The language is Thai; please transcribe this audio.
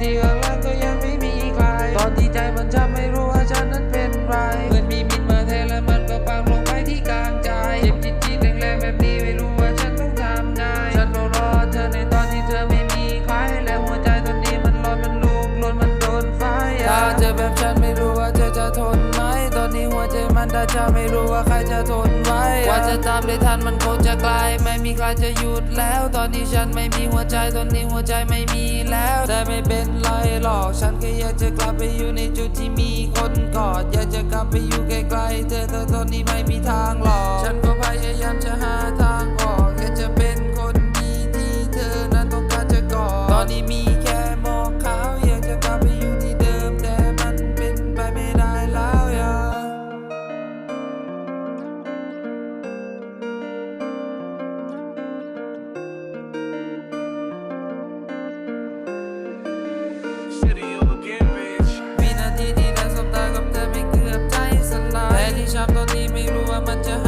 ที่ข้างล่างก็ยังไม่มีใคร ตอนที่ใจมันช้ำไม่รู้ว่าฉันนั้นเป็นไรเหมือนมีมินมาแทนและมันก็ปังลงไปที่กลางใจเจ็บจิตแรงแรงๆแบบนี้ไม่รู้ว่าฉันต้องทำไงฉันรอรอเธอในตอนที่เธอไม่มีใครและหัวใจตอนนี้มันร้อนมันลุกลนมันโดนไฟถ้าเจอแบบฉันไม่รู้ ถ้าจะไม่รู้ว่าใครจะทนไว้กว่าจะตามได้ทันมันคงจะไกล ไม่มีใครจะหยุดแล้ว ตอนนี้ฉันไม่มีหัวใจตอนนี้หัวใจไม่มีแล้ว แต่ไม่เป็นไรหรอก ฉันแค่อยากจะกลับไปอยู่ในจุดที่มีคนกอด อยากจะกลับไปอยู่ใกล้ๆเธอแต่ตอนนี้ไม่มีทางหรอก ตอนนี้ไม่รู้ว่ามันจะ